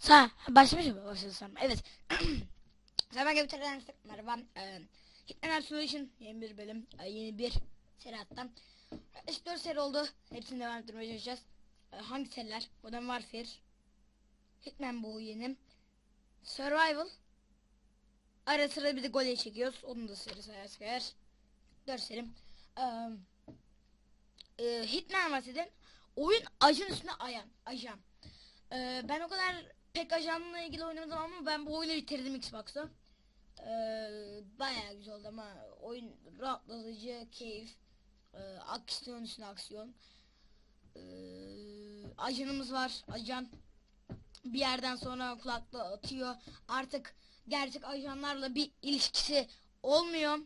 Sa başlamış mı? Başlasam. Evet. Zaman gibi tekrar merhaba. Ee, Hitman Absolution yeni bir bölüm. Ee, yeni bir seri hatta. İşte 4 seri oldu. Hepsini devam ettirmeye çalışacağız. Ee, hangi seriler? Modern Warfare. Hitman bu yeni. Survival. Ara sıra bir de gole çekiyoruz. Onun da seri sayarsak eğer. 4 serim. Ee, e, Hitman bahsedelim. Oyun ajan üstüne ayan. Ajan. Ee, ben o kadar pek ajanla ilgili oynamadım ama ben bu oyunu bitirdim Xbox'ta. Ee, bayağı güzel oldu ama oyun rahatlatıcı, keyif, e, aksiyon üstüne aksiyon. Ee, ajanımız var, ajan bir yerden sonra kulaklığı atıyor. Artık gerçek ajanlarla bir ilişkisi olmuyor.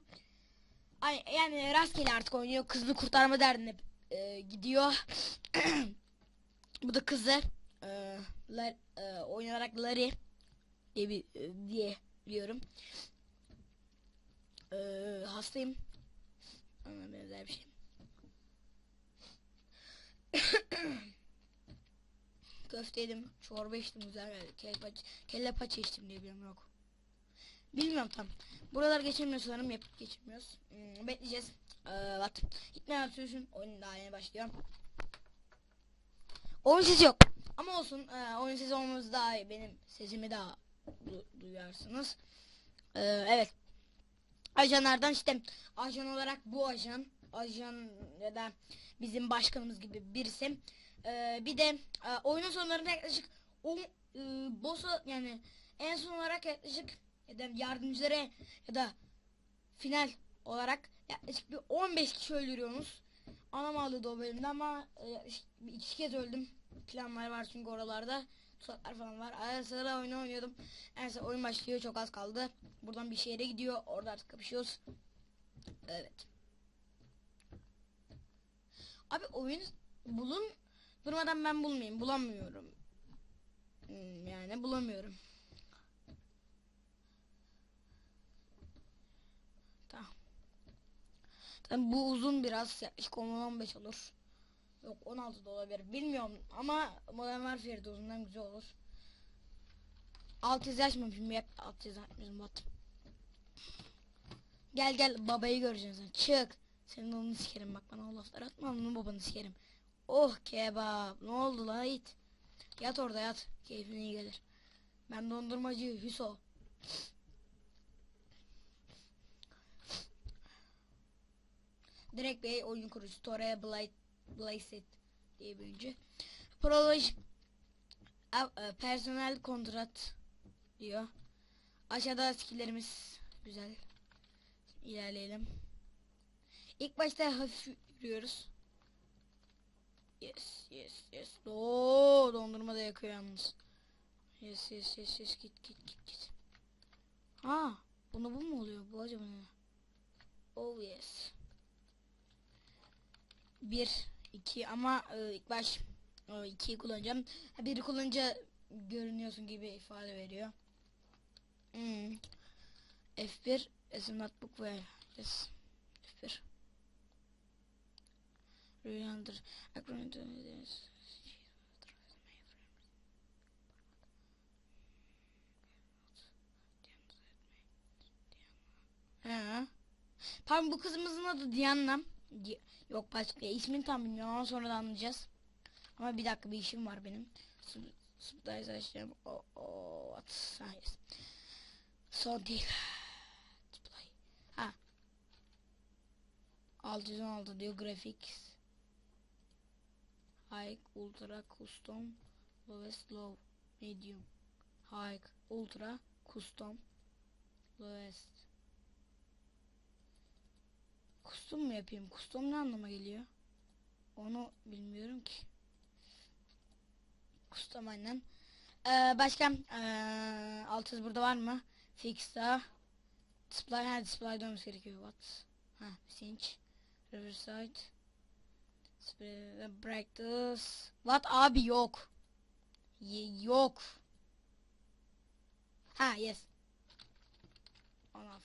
Yani rastgele artık oynuyor. Kızını kurtarma derdine e, gidiyor. Bu da kızı e, e, oynayarak Larry diye, bir, e, diye biliyorum. E, hastayım. Ona benzer bir şey. Köfte yedim, çorba içtim güzel geldi. Kelle paça, kelle paça içtim diye biliyorum yok. Bilmiyorum tam. Buralar geçemiyoruz sanırım yapıp geçemiyoruz. Hmm, bekleyeceğiz. Ee, bak. Hitman Absolution oyun daha yeni başlıyor. Oyun sesi yok. Ama olsun. E, oyun sesi olmamız daha iyi. Benim sesimi daha du- duyarsınız. Ee, evet. Ajanlardan işte ajan olarak bu ajan. Ajan ya da bizim başkanımız gibi birisi. Ee, bir de e, oyunun sonlarında yaklaşık o e, boss'a yani en son olarak yaklaşık ya da yardımcılara ya da final olarak yaklaşık bir 15 kişi öldürüyorsunuz. Anam ağladı o bölümde ama e, yaklaşık iki kez öldüm. Planlar var çünkü oralarda. Tuzaklar falan var. Ara sıra oyunu oynuyordum. Son oyun başlıyor çok az kaldı. Buradan bir şehre gidiyor. Orada artık kapışıyoruz. Evet. Abi oyun bulun durmadan ben bulmayayım. Bulamıyorum. Hmm, yani bulamıyorum. Tamam. Tabii bu uzun biraz yaklaşık 10-15 olur. Yok 16 da olabilir bilmiyorum ama Modern Warfare'de uzundan güzel olur. Alt yazı açmamışım hep alt yazı açmışım bat. Gel gel babayı göreceksin çık. Senin onu sikerim bak bana o laflar atma onun babanı sikerim. Oh kebap ne oldu lan it. Yat orada yat keyfine iyi gelir. Ben dondurmacı Hüso. Direkt Bey oyun kurucusu Torreya Blight Blazed diye bir oyuncu. Proloj e, personel kontrat diyor. Aşağıda skilllerimiz güzel. İlerleyelim. İlk başta hafif yürüyoruz. Yes, yes, yes. Oo, dondurma da yakıyor yalnız. Yes, yes, yes, yes. Git, git, git, git. Ha, bunu bu mu oluyor? Bu acaba ne? Oh yes. Bir, iki ama e, ilk baş e, ikiyi kullanacağım. Ha, biri kullanınca görünüyorsun gibi ifade veriyor. Hmm. F1 is a notebook where yes F1 Ryandır Ha. Tamam bu kızımızın adı Diana. Yok başka ismini tam bilmiyorum sonra da anlayacağız. Ama bir dakika bir işim var benim. Sub- Subdize açacağım. O o what? Ha, yes. Son değil. Display. Ha. 616 diyor graphics. High, ultra, custom, lowest, low, medium, high, ultra, custom, lowest. Custom mu yapayım? Custom ne anlama geliyor? Onu bilmiyorum ki. Custom aynen. Ee, başka ee, alt yazı burada var mı? Fix'a Display ha display dönmesi gerekiyor. What? Ha cinch. Riverside. Practice. What abi yok. Y- yok. Ha yes. On off.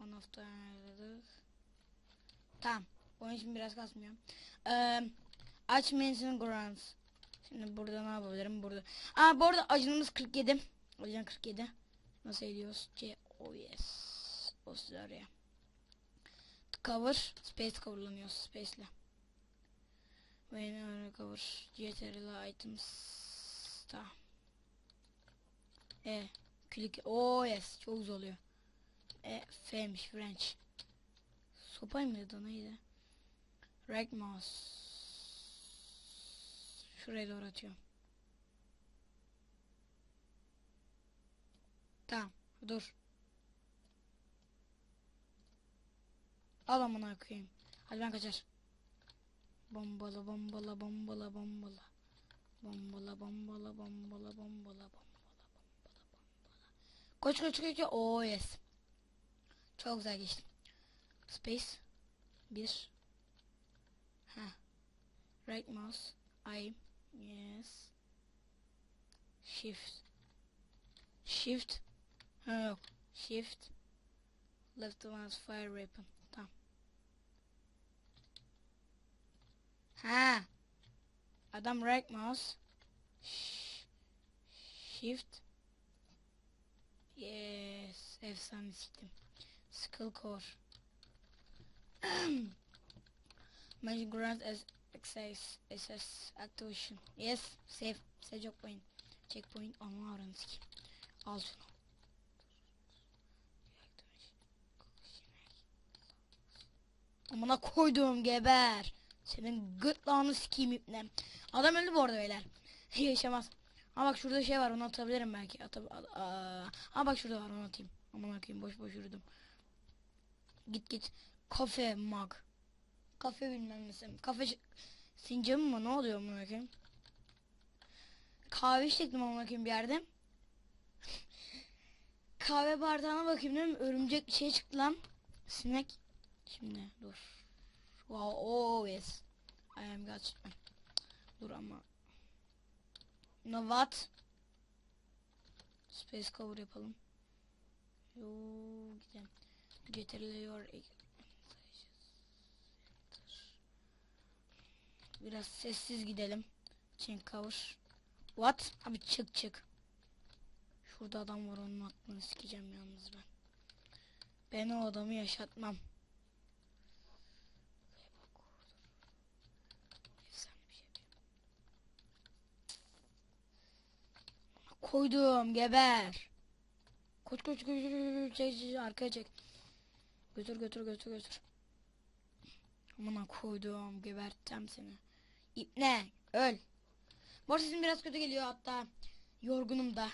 On off'ta ayarladık. Tamam. Oyun şimdi biraz kasmıyor. Ee, aç mention grounds. Şimdi burada ne yapabilirim? Burada. Aa bu arada acınımız 47. Acan 47. Nasıl ediyoruz? C O yes. O size oraya. Cover. Space coverlanıyor. Space'le. When cover. CTRL items. Tamam. E. Click. Oh yes. Çok güzel oluyor. E. F'miş. French. Sopay mıydı neydi? Right mouse. Şuraya doğru atıyorum. Tamam. Dur. Al amına koyayım. Hadi ben kaçar. Bombala bombala bombala bombala. Bombala bombala bombala bombala bombala bombala. Koş koş koş. koş. Oh yes. Çok güzel geçtim. Space. Bir. Ha. Right mouse. I. Yes. Shift. Shift. Ha yok. Shift. Left mouse fire weapon. Tamam. Ha. Adam right mouse. Sh- Shift. Yes. Efsane siktim. Skill core. Magic grant as access SS activation. Yes. Save. Save checkpoint. Checkpoint. Ama aranı sikeyim. Al şunu. Amına koyduğum geber. Senin gırtlağını sikeyim ipnem. Adam öldü bu arada beyler. Yaşamaz. Ama bak şurada şey var onu atabilirim belki. Atab. Aa bak şurada var onu atayım. Aman akıyım boş boş yürüdüm. Git git. Kafe mug. Kafe bilmem nesin. Kafe sincamı mı ne oluyor aman akıyım. Kahve içecektim aman akıyım bir yerde. Kahve bardağına bakayım dedim. Örümcek bir şey çıktı lan. Sinek. Şimdi dur. Wow, oh yes. I am got. Dur ama. No what? Space cover yapalım. Yo gidelim. Getiriliyor. Biraz sessiz gidelim. Chain cover. What? Abi çık çık. Şurada adam var onun aklını sikeceğim yalnız ben. Ben o adamı yaşatmam. Koydum geber. Koş koş koş koş, koş, arkaya çek. Götür götür götür götür. Amına koydum geberteceğim seni. İpne öl. Bu arada sesim biraz kötü geliyor hatta yorgunum da.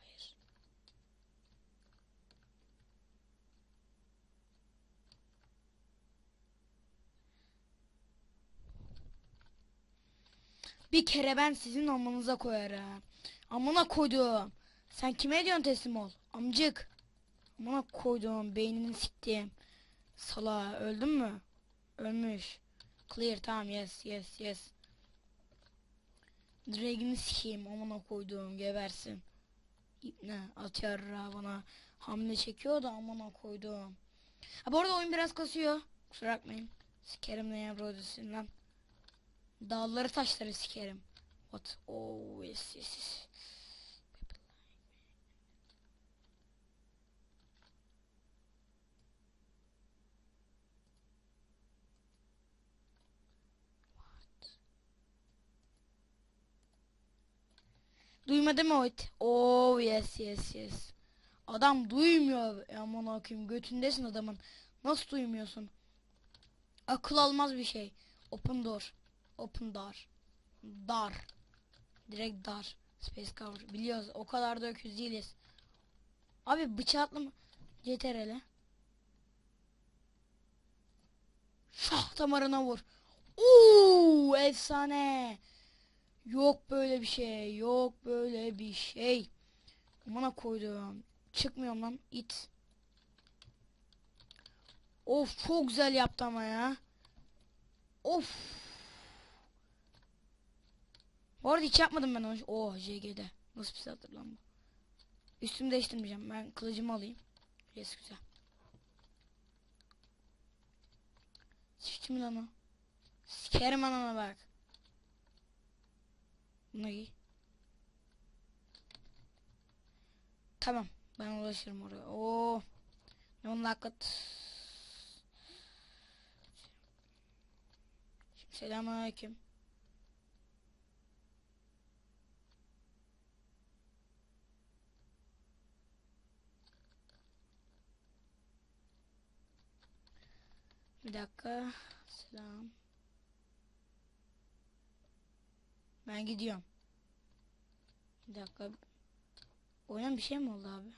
Hayır. Bir kere ben sizin amınıza koyarım. Amına koydum. Sen kime diyorsun teslim ol? Amcık. Amına koydum. Beynini siktim. Sala öldün mü? Ölmüş. Clear tamam yes yes yes. Dragon'ı sikeyim amına koyduğum gebersin. İpne atıyor bana hamle çekiyor da amına koyduğum. Ha bu arada oyun biraz kasıyor. Kusura bakmayın. Sikerim ne ya brodesin lan. Dağları taşları sikerim. What? Oh yes yes yes. Duymadı mı o it? Oh yes yes yes. Adam duymuyor. Aman akım götündesin adamın. Nasıl duymuyorsun? Akıl almaz bir şey. Open door. Open door. Dar. Direkt dar. Space cover. Biliyoruz o kadar da öküz değiliz. Abi bıçaklı mı? CTRL. Şah damarına vur. Uuu efsane. Yok böyle bir şey. Yok böyle bir şey. Bana koydum. Çıkmıyorum lan it. Of çok güzel yaptı ama ya. Of. Bu arada hiç yapmadım ben onu. Oh JG'de. Nasıl bir silahdır lan bu. Üstümü değiştirmeyeceğim. Ben kılıcımı alayım. Yes güzel. Sıçtı mı lan o? Sikerim anana bak. Bunu giy. Tamam. Ben ulaşırım oraya. Oo. Yon lakat. Selamünaleyküm. Bir dakika. Selam. Ben gidiyorum. Bir dakika. Oyuna bir şey mi oldu abi?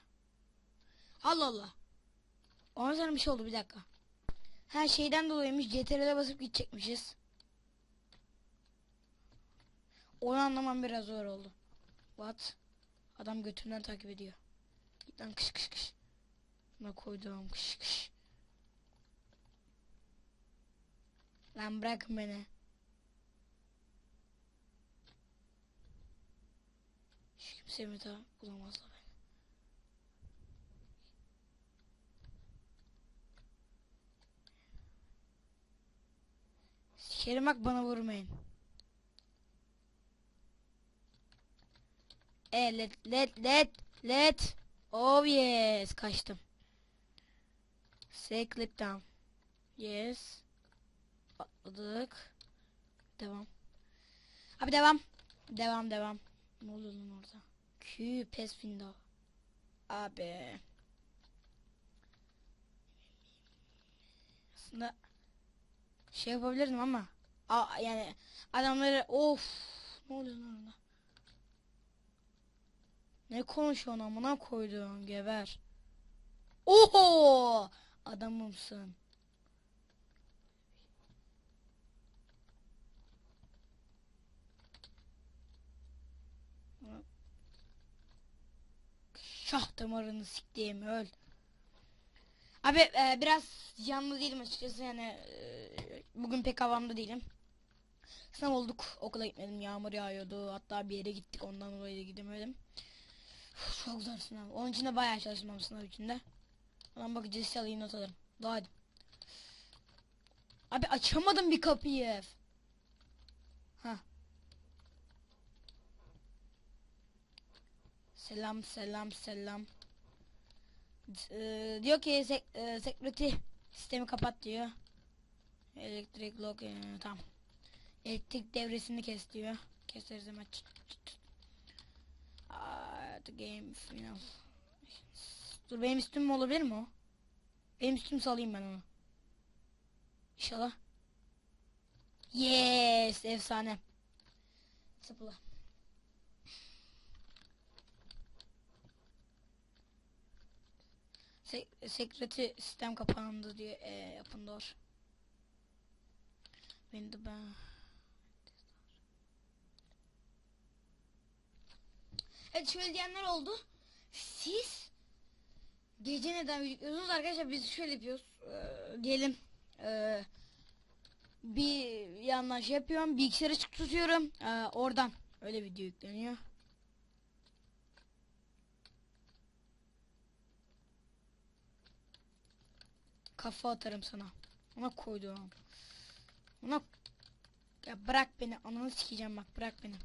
Allah Allah. Ona sana bir şey oldu bir dakika. Her şeyden dolayıymış CTRL'e basıp gidecekmişiz. Onu anlamam biraz zor oldu. What? Adam götümden takip ediyor. Git lan kış kış kış. Buna koydum kış kış. Lan bırakın beni. Hiç kimse mi daha bulamazlar beni. Sikerim bak bana vurmayın. E let let let let. Oh yes kaçtım. Say clip down. Yes. Atladık. Devam. Abi devam. Devam devam. Ne oluyor lan orada? Q pes window. Abi. Aslında şey yapabilirdim ama a, yani adamları of ne oluyor lan orada? Ne konuşuyorsun amına koyduğum geber. Oho! Adamımsın. Şah damarını siktiğim öl. Abi e, biraz canlı değilim açıkçası yani e, bugün pek havamda değilim. Sınav olduk okula gitmedim yağmur yağıyordu hatta bir yere gittik ondan dolayı da gidemedim. Çok zor sınav. Onun için de bayağı çalışmam sınav içinde. Lan bakacağız alayım not alırım. Daha hadi. Abi açamadım bir kapıyı. Ha. Selam selam selam. Ee, diyor ki sek e, security sistemi kapat diyor. Elektrik lock e, tamam. Elektrik devresini kes diyor. Keseriz hemen. Çıt çıt çıt. Aa, the game final. Dur benim üstüm olabilir mi o? Benim üstüm salayım ben onu. İnşallah. Yes, efsane. Sıpıla. Sek security sistem kapandı diye e, doğru. Beni de ben... Evet şöyle diyenler oldu. Siz gece neden yüklüyorsunuz arkadaşlar biz şöyle yapıyoruz. Ee, diyelim ee, bir yandan şey yapıyorum bilgisayarı açık tutuyorum ee, oradan öyle video yükleniyor. Kafa atarım sana. Ona koydum. Ona ya bırak beni ananı sikeceğim bak bırak beni.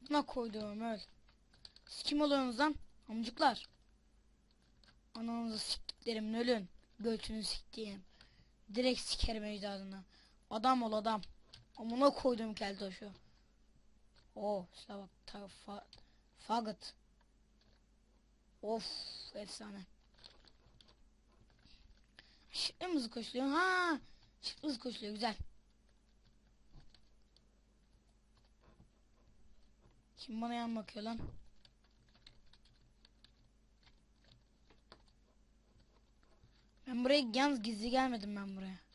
Buna koydum öl. Siz kim oluyorsunuz lan? Amcıklar. Ananızı siktiklerimin ölün. Götünü siktiğim. Direkt sikerim ecdadına. Adam ol adam. Amına koydum keltoşu. Oh size bak. Fa, faggot. Of efsane. Şıklı hızlı koşuluyor. Ha, şıklı hızlı koşuluyor güzel. Kim bana yan bakıyor lan? Ben buraya yalnız gizli gelmedim ben buraya.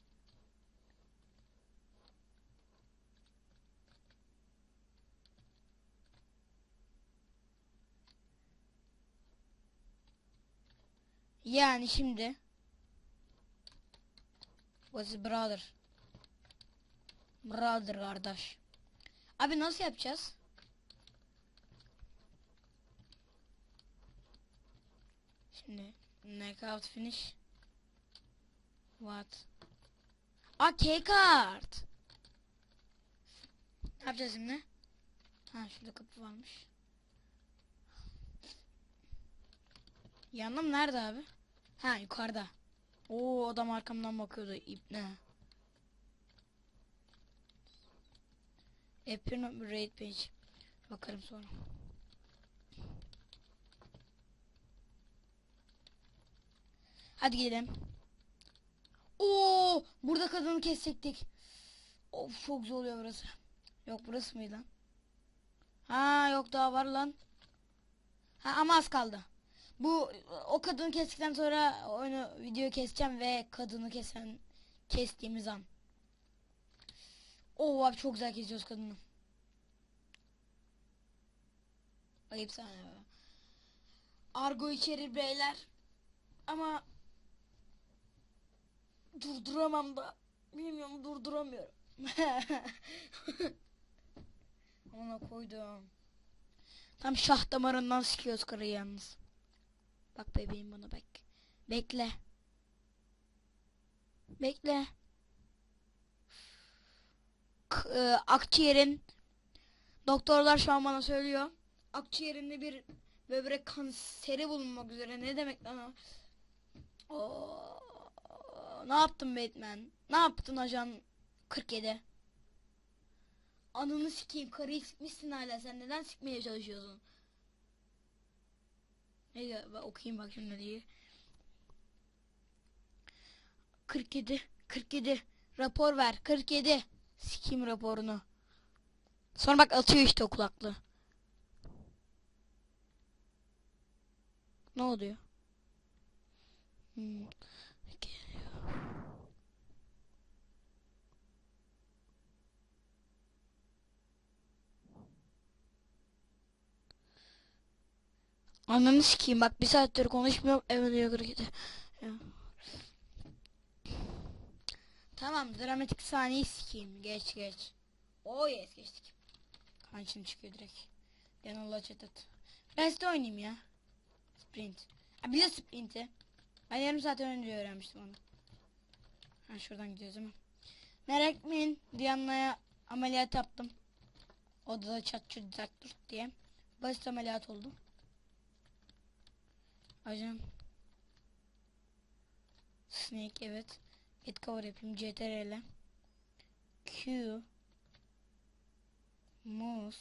Yani şimdi Was brother Brother kardeş Abi nasıl yapacağız? Şimdi Knockout finish. What? Aa K kart. Ne yapacağız şimdi? Ha şurada kapı varmış. Yanım nerede abi? Ha yukarıda. Oo adam arkamdan bakıyordu ipne. Not raid page. Bakarım sonra. Hadi gidelim. Oo, burada kadını kesecektik. Of çok zor oluyor burası. Yok burası mıydı lan? Ha yok daha var lan. Ha ama az kaldı. Bu o kadını kestikten sonra oyunu video keseceğim ve kadını kesen kestiğimiz an. Oo abi çok güzel kesiyoruz kadını. Ayıp sana be. Argo içerir beyler. Ama durduramam da. Bilmiyorum durduramıyorum. Ona koydum. Tam şah damarından sıkıyoruz karıyı yalnız. Bak bebeğim bana bak. Bekle. Bekle. K- e, akciğerin doktorlar şu an bana söylüyor. Akciğerinde bir böbrek kanseri bulunmak üzere. Ne demek lan o? Oo, ne yaptın Batman? Ne yaptın ajan 47? Ananı sikeyim karıyı sikmişsin hala sen neden sikmeye çalışıyorsun? Ne diyor? Ben okuyayım bak şimdi diye. 47 47 rapor ver 47 sikeyim raporunu. Sonra bak atıyor işte o. Ne oluyor? Hmm. Geliyor. Ananı sikeyim bak bir saattir konuşmuyorum eve diyor 47. Ya. Tamam dramatik sahneyi sikeyim geç geç. Oh yes geçtik. Kançın çıkıyor direkt. Yanıla chat at. Ben size oynayayım ya. Sprint. Ha bile sprint'i. Ben yarım saat önce öğrenmiştim onu. Ha şuradan gidiyoruz mi? Merak etmeyin. Diana'ya ameliyat yaptım. Odada çat çut diye. Basit ameliyat oldu. Ajan. Snake evet. Get cover yapayım. CTRL. Q. Mouse.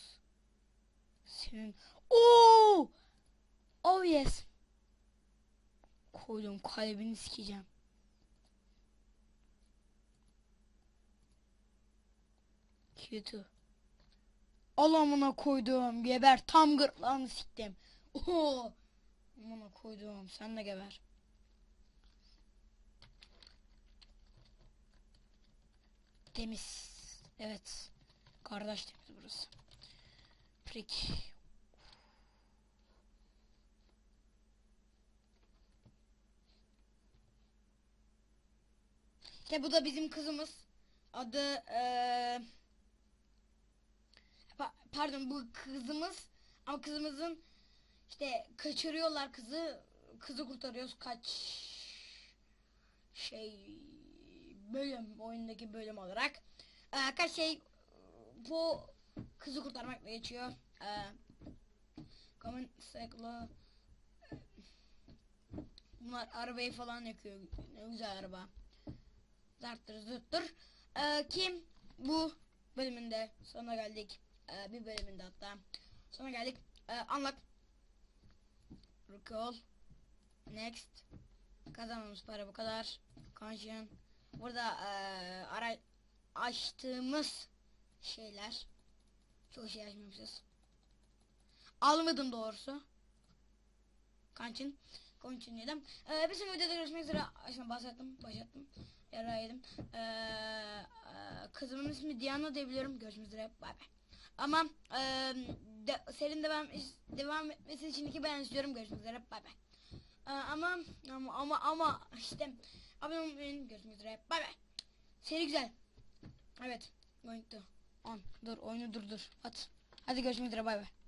Senin. Oo! Oh yes. Koydum kalbini sikeceğim. Q2. Al amına koydum. Geber. Tam gırtlağını siktim. Oho. Amına koydum. Sen de geber. Temiz. Evet. Kardeş temiz burası. Prik. İşte bu da bizim kızımız. Adı pa- pardon bu kızımız ama kızımızın işte kaçırıyorlar kızı. Kızı kurtarıyoruz kaç şey bölüm oyundaki bölüm olarak. Ee, kaç şey bu kızı kurtarmakla geçiyor. Ee, Common Cycle Bunlar arabayı falan yakıyor. Ne güzel araba. Zarttır zırttır. Ee, kim bu bölümünde sona geldik. Ee, bir bölümünde hatta. Sona geldik. Ee, anlat. Recall. Next. Kazanmamız para bu kadar. Condition. Burada ee, ara açtığımız şeyler. Çok şey açmamışız. Almadım doğrusu. Kançin. Konçin yedim. Ee, bir sonraki videoda görüşmek üzere. Aşkına bahsettim. Başlattım. Yara yedim. E, kızımın ismi Diana diyebiliyorum. Görüşmek üzere. Bay bay. Ama e, de, serinin devam, devam etmesi için iki ben istiyorum. Görüşmek üzere. Bay bay. Ee, ama ama ama ama işte abone olmayı görüşmek üzere. Bay bay. Seri güzel. Evet. To on. Dur oyunu durdur. At. Hadi görüşmek üzere. Bay bay.